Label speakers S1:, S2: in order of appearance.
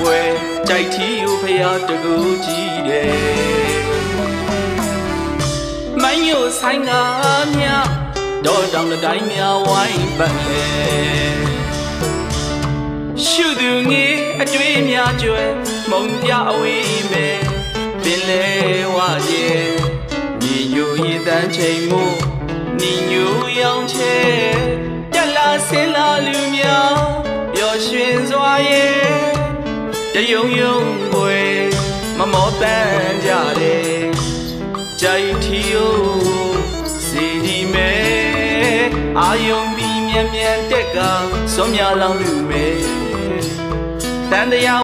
S1: ပွဲကြိုက်ထီကိုဖျားတကူကြီးတယ်မိုင်းရိုဆိုင်ကမြတော့တောင်တစ်တိုင်းများဝိုင်းပတ်လေရှုသူငေးအတွေ့အများကျွဲမုံပြအဝေးမဲ့ပင်လေဝရဲ့ညီညိုရည်တန်းချိန်မှုညီညိုရောင်ချဲတက်လာဆင်းလာလူများပျော်ရွှင်စွာရဲ့ တယုံယုံွယ်မမောတန်ကြတယ်ကြိုက်ထီယိုစီဒီမဲအာယုံပြီးမြန်မြန်တက်ကစောမြလောင်လူမဲတန်တရား